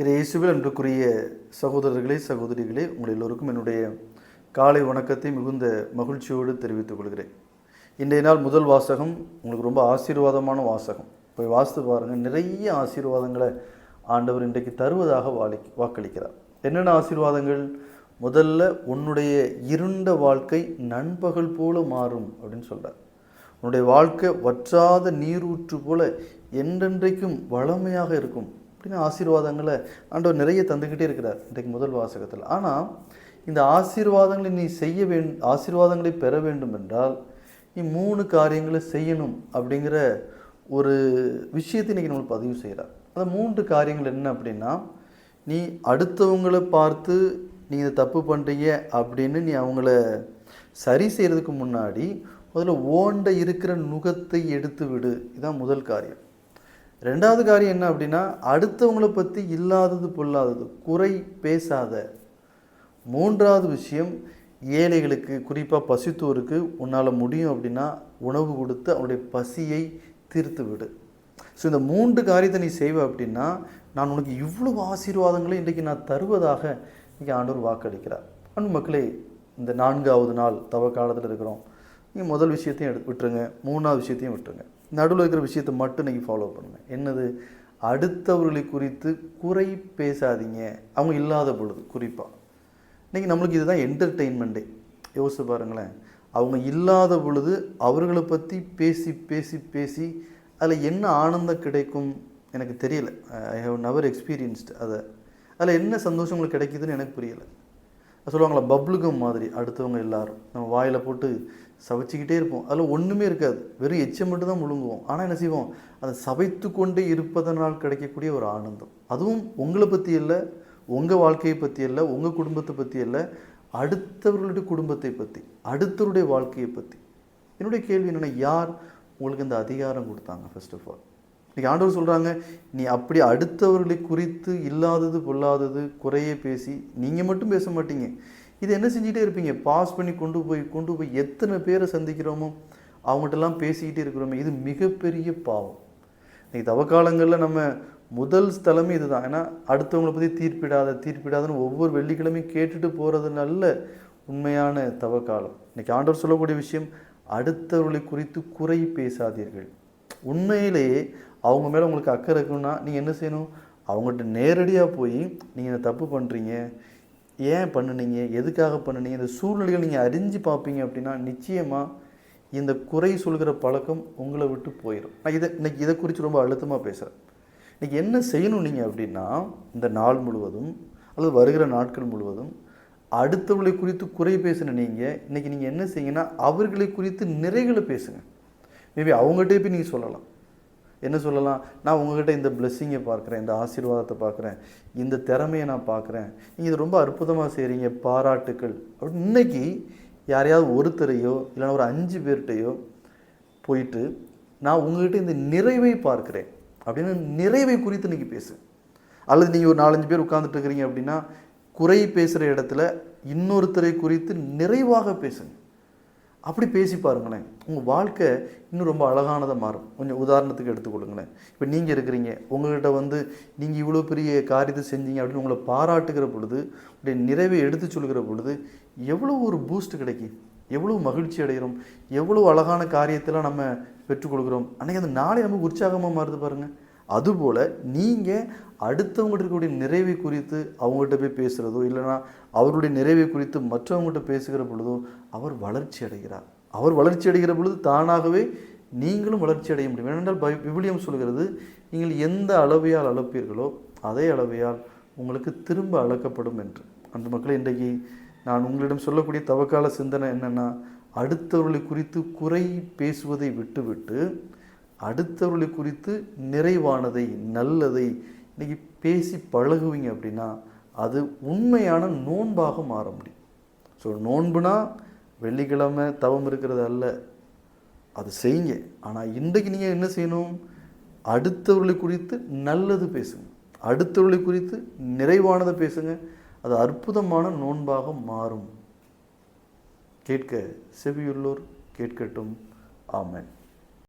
இயேசுவில் அன்றுக்குரிய சகோதரர்களே சகோதரிகளே உங்கள் எல்லோருக்கும் என்னுடைய காலை வணக்கத்தை மிகுந்த மகிழ்ச்சியோடு தெரிவித்துக் கொள்கிறேன். இன்றைய நாள் முதல் வாசகம் உங்களுக்கு ரொம்ப ஆசீர்வாதமான வாசகம். போய் வாசித்து பாருங்கள் நிறைய ஆசீர்வாதங்களை ஆண்டவர் இன்றைக்கு தருவதாக வாழி வாக்களிக்கிறார். என்னென்ன ஆசீர்வாதங்கள்? முதல்ல உன்னுடைய இருண்ட வாழ்க்கை நண்பகல் போல மாறும் அப்படின்னு சொல்கிறார் உன்னுடைய வாழ்க்கை வற்றாத நீரூற்று போல என்றென்றைக்கும் வளமையாக இருக்கும். அப்படின்னு ஆசீர்வாதங்களை ஆண்டவர் நிறைய தந்துக்கிட்டே இருக்கிறார் இன்றைக்கு முதல் வாசகத்தில். ஆனால் இந்த ஆசீர்வாதங்களை நீ செய்ய வேண் ஆசீர்வாதங்களை பெற வேண்டும் என்றால் நீ மூணு காரியங்களை செய்யணும் அப்படிங்கிற ஒரு விஷயத்தை இன்றைக்கி நம்மளுக்கு பதிவு செய்கிறார். அந்த மூன்று காரியங்கள் என்ன அப்படின்னா நீ அடுத்தவங்களை பார்த்து நீ இதை தப்பு பண்ணுறீங்க அப்படின்னு நீ அவங்கள சரி செய்கிறதுக்கு முன்னாடி முதல்ல ஓண்ட இருக்கிற நுகத்தை எடுத்து விடு. இதுதான் முதல் காரியம். ரெண்டாவது காரியம் என்ன அப்படின்னா அடுத்தவங்களை பற்றி இல்லாதது பொல்லாதது குறை பேசாத. மூன்றாவது விஷயம் ஏழைகளுக்கு குறிப்பாக பசித்தோருக்கு உன்னால் முடியும் அப்படின்னா உணவு கொடுத்து அவனுடைய பசியை தீர்த்து விடு ஸோ இந்த மூன்று காரியத்தை நீ செய்வ அப்படின்னா நான் உனக்கு இவ்வளவு ஆசீர்வாதங்களை இன்றைக்கு நான் தருவதாக இன்றைக்கி ஆண்டவர் வாக்களிக்கிறார். அன்பு மக்களே இந்த நான்காவது நாள் தவ காலத்தில் இருக்கிறோம். நீங்கள் முதல் விஷயத்தையும் எடுத்து விட்டுருங்க மூணாவது விஷயத்தையும் விட்டுருங்க. நடுவில் இருக்கிற விஷயத்தை மட்டும் நீங்கள் ஃபாலோ பண்ணுங்கள் என்னது? அடுத்தவர்களை குறித்து குறை பேசாதீங்க. அவங்க இல்லாத பொழுது குறிப்பாக இன்றைக்கி நம்மளுக்கு இதுதான் என்டர்டெயின்மெண்ட்டே யோசிச்சு பாருங்களேன். அவங்க இல்லாத பொழுது அவர்களை பற்றி பேசி பேசி பேசி அதில் என்ன ஆனந்தம் கிடைக்கும்? எனக்கு தெரியல. ஐ ஹவ் நவர் எக்ஸ்பீரியன்ஸ்டு அதை. அதில் என்ன சந்தோஷம் உங்களுக்கு கிடைக்குதுன்னு எனக்கு புரியலை. சொல்லுவாங்களா பப்ளுகம் மாதிரி. அடுத்தவங்க எல்லாரும். நம்ம வாயில் போட்டு சவைச்சிக்கிட்டே இருப்போம். அதில் ஒன்றுமே இருக்காது. வெறும் எச்சம் மட்டும் தான் முழுங்குவோம். ஆனால் என்ன செய்வோம்? அதை சவைத்து கொண்டே இருப்பதனால் கிடைக்கக்கூடிய ஒரு ஆனந்தம். அதுவும் உங்களை பற்றி இல்லை உங்கள் வாழ்க்கையை பற்றி இல்லை உங்கள் குடும்பத்தை பற்றி இல்லை அடுத்தவர்களுடைய குடும்பத்தை பற்றி அடுத்தவருடைய வாழ்க்கையை பற்றி என்னுடைய கேள்வி என்னென்னா யார் உங்களுக்கு இந்த அதிகாரம் கொடுத்தாங்க ஃபர்ஸ்ட் ஆஃப் ஆல் இன்றைக்கி ஆண்டவர் சொல்கிறாங்க நீ அப்படி அடுத்தவர்களை குறித்து இல்லாதது பொல்லாதது குறையே பேசி நீங்கள் மட்டும் பேச மாட்டீங்க. இது என்ன செஞ்சுட்டே இருப்பீங்க? பாஸ் பண்ணி கொண்டு போய் கொண்டு போய் எத்தனை பேரை சந்திக்கிறோமோ அவங்ககிட்டலாம் பேசிக்கிட்டே இருக்கிறோமே. இது மிகப்பெரிய பாவம். இன்றைக்கி தவக்காலங்களில் நம்ம முதல் ஸ்தலமே இதுதான். ஏன்னா அடுத்தவங்களை பற்றி தீர்ப்பிடாத தீர்ப்பிடாதன்னு ஒவ்வொரு வெள்ளிக்கிழமையும் கேட்டுட்டு போகிறது நல்ல உண்மையான தவக்காலம். இன்றைக்கி ஆண்டவர் சொல்லக்கூடிய விஷயம் அடுத்தவர்களை குறித்து குறை பேசாதீர்கள். உண்மையிலேயே அவங்க மேலே உங்களுக்கு அக்கறை இருக்குன்னா நீங்கள் என்ன செய்யணும்? அவங்ககிட்ட நேரடியாக போய் நீங்கள் இந்த தப்பு பண்ணுறீங்க ஏன் பண்ணுனீங்க? எதுக்காக பண்ணுனீங்க? இந்த சூழ்நிலைகள் நீங்கள் அறிஞ்சு பார்ப்பீங்க அப்படின்னா நிச்சயமாக இந்த குறை சொல்கிற பழக்கம் உங்களை விட்டு போயிடும் நான் இதை இன்னைக்கு இதை குறித்து ரொம்ப அழுத்தமாக பேசுகிறேன் இன்றைக்கி என்ன செய்யணும் நீங்கள் அப்படின்னா இந்த நாள் முழுவதும் அல்லது வருகிற நாட்கள் முழுவதும் அடுத்தவர்களை குறித்து குறை பேசின நீங்கள் இன்றைக்கி நீங்கள் என்ன செய்யுங்கன்னா அவர்களை குறித்து நிறைகளை பேசுங்கள் மேபி அவங்ககிட்டே போய் நீங்கள் சொல்லலாம். என்ன சொல்லலாம்? நான் உங்ககிட்ட இந்த பிளெஸ்ஸிங்கை பார்க்குறேன் இந்த ஆசீர்வாதத்தை பார்க்குறேன் இந்த திறமையை நான் பார்க்குறேன். நீங்கள் இது ரொம்ப அற்புதமாக செய்கிறீங்க பாராட்டுக்கள். அப்படின்னு இன்றைக்கி யாரையாவது ஒருத்தரையோ இல்லைனா ஒரு அஞ்சு பேர்கிட்டையோ போயிட்டு நான் உங்ககிட்ட இந்த நிறைவை பார்க்குறேன் அப்படின்னு நிறைவை குறித்து இன்றைக்கி பேசு. அல்லது நீங்கள் ஒரு நாலஞ்சு பேர் உட்காந்துட்டு இருக்கிறீங்க அப்படின்னா குறை பேசுகிற இடத்துல இன்னொருத்தரை குறித்து நிறைவாக பேசுங்க. அப்படி பேசி பாருங்களேன். உங்கள் வாழ்க்கை இன்னும் ரொம்ப அழகானதாக மாறும். கொஞ்சம் உதாரணத்துக்கு எடுத்துக்கொள்ளுங்களேன். இப்போ நீங்கள் இருக்கிறீங்க. உங்கள்கிட்ட வந்து நீங்கள் இவ்வளோ பெரிய காரியத்தை செஞ்சீங்க அப்படின்னு உங்களை பாராட்டுகிற பொழுது உடைய நிறைவை எடுத்து சொல்கிற பொழுது எவ்வளோ ஒரு பூஸ்ட் கிடைக்கும். எவ்வளோ மகிழ்ச்சி அடைகிறோம். எவ்வளோ அழகான காரியத்தெல்லாம் நம்ம பெற்றுக்கொள்கிறோம் அன்றைக்கி அந்த நாளை நமக்கு உற்சாகமாக மாறுது பாருங்கள் அதுபோல் நீங்கள் அடுத்தவங்கள்ட்ட இருக்கக்கூடிய நிறைவை குறித்து அவங்கள்ட்ட போய் பேசுகிறதோ இல்லைனா அவருடைய நிறைவை குறித்து மற்றவங்கள்ட்ட பேசுகிற பொழுதோ அவர் வளர்ச்சி அடைகிறார். அவர் வளர்ச்சி அடைகிற பொழுது தானாகவே நீங்களும் வளர்ச்சி அடைய முடியும். ஏனென்றால் பை விவிலியம் சொல்கிறது நீங்கள் எந்த அளவையால் அளப்பீர்களோ அதே அளவையால் உங்களுக்கு திரும்ப அளக்கப்படும் என்று. அந்த மக்களை இன்றைக்கு நான் உங்களிடம் சொல்லக்கூடிய தவக்கால சிந்தனை என்னென்னா அடுத்தவர்களை குறித்து குறை பேசுவதை விட்டுவிட்டு அடுத்தவர்களை குறித்து நிறைவானதை நல்லதை இன்றைக்கி பேசி பழகுவீங்க அப்படின்னா அது உண்மையான நோன்பாக மாற முடியும். ஸோ நோன்புனா வெள்ளிக்கிழமை தவம் இருக்கிறது அல்ல. அது செய்யுங்க. ஆனால் இன்றைக்கு நீங்கள் என்ன செய்யணும்? அடுத்தவர்களை குறித்து நல்லது பேசுங்க. அடுத்தவர்களை குறித்து நிறைவானதை பேசுங்க. அது அற்புதமான நோன்பாக மாறும். கேட்க செவியுள்ளோர் கேட்கட்டும். ஆமேன்.